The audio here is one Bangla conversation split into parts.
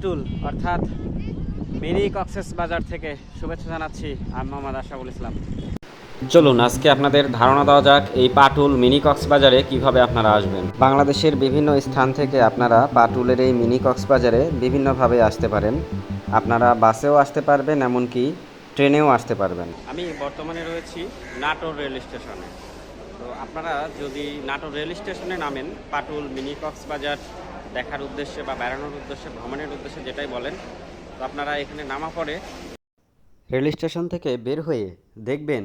পাটুল অর্থাৎ মিনি কক্সেস বাজার থেকে শুভেচ্ছা জানাচ্ছি আমি মোহাম্মদ আশাফুল ইসলাম। চলুন আজকে আপনাদের ধারণা দেওয়া যাক এই পাটুল মিনি কক্সবাজারে কীভাবে আপনারা আসবেন। বাংলাদেশের বিভিন্ন স্থান থেকে আপনারা পাটুলের এই মিনি কক্সবাজারে বিভিন্নভাবে আসতে পারেন। আপনারা বাসেও আসতে পারবেন এমনকি ট্রেনেও আসতে পারবেন। আমি বর্তমানে রয়েছি নাটোর রেল স্টেশনে। তো আপনারা যদি নাটোর রেল স্টেশনে নামেন পাটুল মিনি কক্সবাজার দেখার উদ্দেশ্যে বা বেড়ানোর উদ্দেশ্যে ভ্রমণের উদ্দেশ্যে যেটাই বলেন তো আপনারা এখানে নামা পরে রেল স্টেশন থেকে বের হয়ে দেখবেন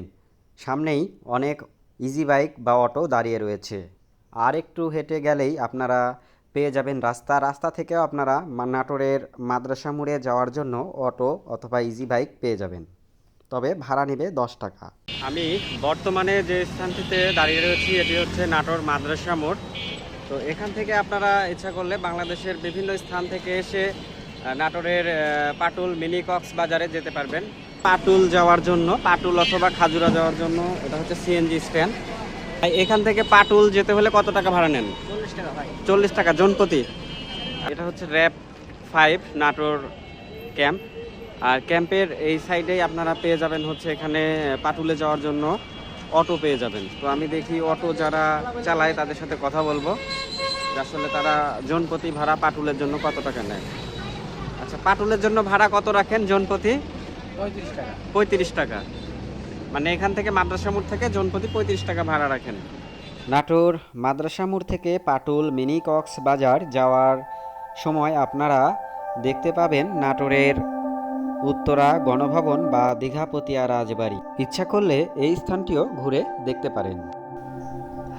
সামনেই অনেক ইজি বাইক বা অটো দাঁড়িয়ে রয়েছে। আর একটু হেঁটে গেলেই আপনারা পেয়ে যাবেন রাস্তা। রাস্তা থেকেও আপনারা নাটোরের মাদ্রাসা মোড়ে যাওয়ার জন্য অটো অথবা ইজি বাইক পেয়ে যাবেন। তবে ভাড়া নেবে দশ টাকা। আমি বর্তমানে যে স্থানটিতে দাঁড়িয়ে রয়েছি এটি হচ্ছে নাটোর মাদ্রাসা মোড়। তো এখান থেকে আপনারা ইচ্ছা করলে বাংলাদেশের বিভিন্ন স্থান থেকে এসে নাটোরের পাটুল মিনি কক্স বাজারে যেতে পারবেন। পাটুল যাওয়ার জন্য পাটুল অথবা খাজুরা যাওয়ার জন্য এটা হচ্ছে সিএনজি স্ট্যান্ড এখান থেকে পাটুল যেতে হলে কত টাকা ভাড়া নেন? চল্লিশ টাকা চল্লিশ টাকা জনপ্রতি। এটা হচ্ছে র্যাপ ফাইভ নাটোর ক্যাম্প। আর ক্যাম্পের এই সাইডেই আপনারা পেয়ে যাবেন হচ্ছে এখানে পাটুলে যাওয়ার জন্য। অটো পেয়ে যাবেন। তো আমি দেখি অটো যারা চালায় তাদের সাথে কথা বলব। আসলে তারা জনপ্রতি ভাড়া পাটুলের জন্য কত টাকা নেয়? আচ্ছা পাটুলের জন্য ভাড়া কত রাখেন জনপ্রতি পঁয়ত্রিশ টাকা। পঁয়ত্রিশ টাকা। মানে এখান থেকে মাদ্রাসা মোড় থেকে জনপতি পঁয়ত্রিশ টাকা ভাড়া রাখেন। নাটোর মাদ্রাসা মোড় থেকে পাটুল মিনি কক্স বাজার যাওয়ার সময় আপনারা দেখতে পাবেন নাটোরের উত্তরা গণভবন বা দীঘাপতিয়া রাজবাড়ি। ইচ্ছা করলে এই স্থানটিও ঘুরে দেখতে পারেন।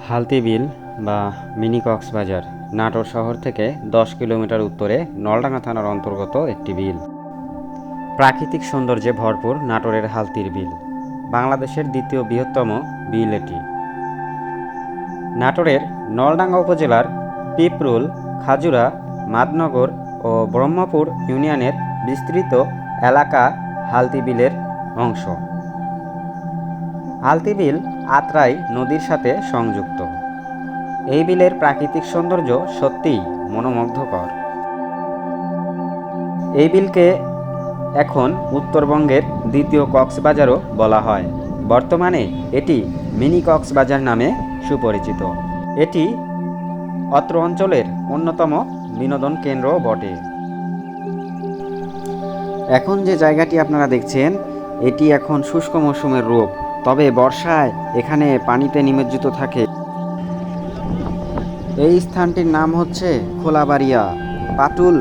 হালতি বিল বা মিনি কক্সবাজার, নাটোর শহর থেকে দশ কিলোমিটার উত্তরে নলডাঙ্গা থানার অন্তর্গত একটি বিল। প্রাকৃতিক সৌন্দর্যে ভরপুর নাটোরের হালতির বিল। বাংলাদেশের দ্বিতীয় বৃহত্তম বিল এটি। নাটোরের নলডাঙ্গা উপজেলার পিপরুল, খাজুরা, মাদনগর ও ব্রহ্মপুর ইউনিয়নের বিস্তৃত এলাকা হালতি বিলের অংশ। হালতি বিল আত্রাই নদীর সাথে সংযুক্ত। এই বিলের প্রাকৃতিক সৌন্দর্য সত্যিই মনোমুগ্ধকর। এই বিলকে এখন উত্তরবঙ্গের দ্বিতীয় কক্সবাজারও বলা হয়। বর্তমানে এটি মিনি কক্সবাজার নামে সুপরিচিত। এটি অত্র অঞ্চলের অন্যতম বিনোদন কেন্দ্রও বটে। এখন যে জায়গাটি আপনারা দেখছেন, এটি এখন শুষ্ক মৌসুমের রূপ। তবে বর্ষায় এখানে পানিতে নিমজ্জিত থাকে। এই স্থানটির নাম হচ্ছে খোলাবাড়িয়া। পাটুল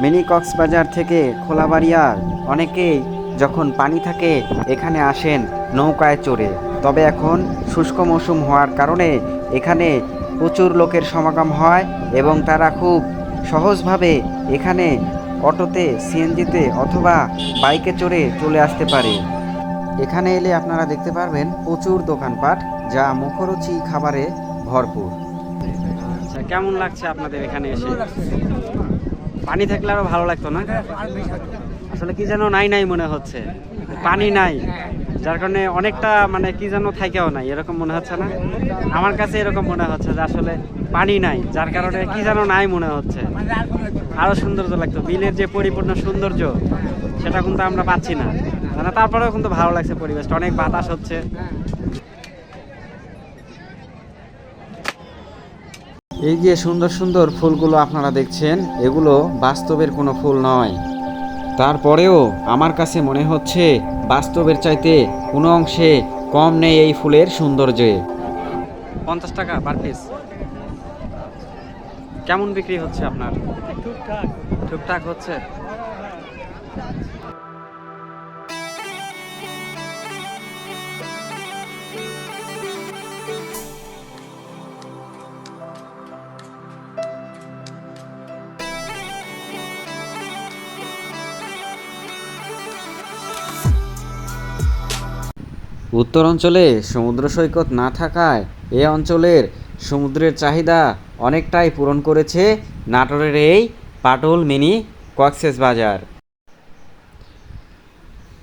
মিনি কক্সবাজার থেকে খোলাবাড়িয়ার অনেকেই যখন পানি থাকে, এখানে আসেন নৌকায় চড়ে। তবে এখন শুষ্ক মৌসুম হওয়ার কারণে এখানে প্রচুর লোকের সমাগম হয় এবং তারা খুব সহজভাবে এখানে অটোতে সিএনজিতে অথবা বাইকে চড়ে চলে আসতে পারে। এখানে এলে আপনারা দেখতে পারবেন প্রচুর দোকানপাট যা মুখরুচি খাবারে ভরপুর। আচ্ছা কেমন লাগছে আপনাদের এখানে এসে? পানি থাকলে আরও ভালো লাগতো না? আসলে কি যেন নাই নাই মনে হচ্ছে। পানি নাই। যার কারণে অনেকটা মানে কি যেন থাকেও নাই, এরকম মনে হচ্ছে না? আমার কাছে এরকম মনে হচ্ছে যে আসলে পানি নাই, যার কারণে কি যেন নাই মনে হচ্ছে। আরও সৌন্দর্য লাগতো, বিলের যে পরিপূর্ণ সৌন্দর্য, সেটা কিন্তু আমরা পাচ্ছি না। মানে তারপরেও কিন্তু ভালো লাগছে পরিবেশটা, অনেক বাতাস হচ্ছে। এই যে সুন্দর সুন্দর ফুলগুলো আপনারা দেখছেন, এগুলো বাস্তবের কোনো ফুল নয়। তারপরেও আমার কাছে মনে হচ্ছে বাস্তবের চাইতে কোনো অংশে কম নেই এই ফুলের সৌন্দর্যে। পঞ্চাশ টাকা পার পিস কেমন বিক্রি হচ্ছে আপনার? টুকটাক টুকটাক হচ্ছে? উত্তর অঞ্চলে সমুদ্র সৈকত না থাকায় এ অঞ্চলের সমুদ্রের চাহিদা অনেকটাই পূরণ করেছে নাটোরের এই পাটল মিনি কক্সেস বাজার।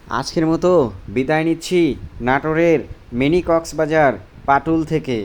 আজকের মতো বিদায় নিচ্ছি নাটোরের মিনি কক্সবাজার পাটুল থেকে।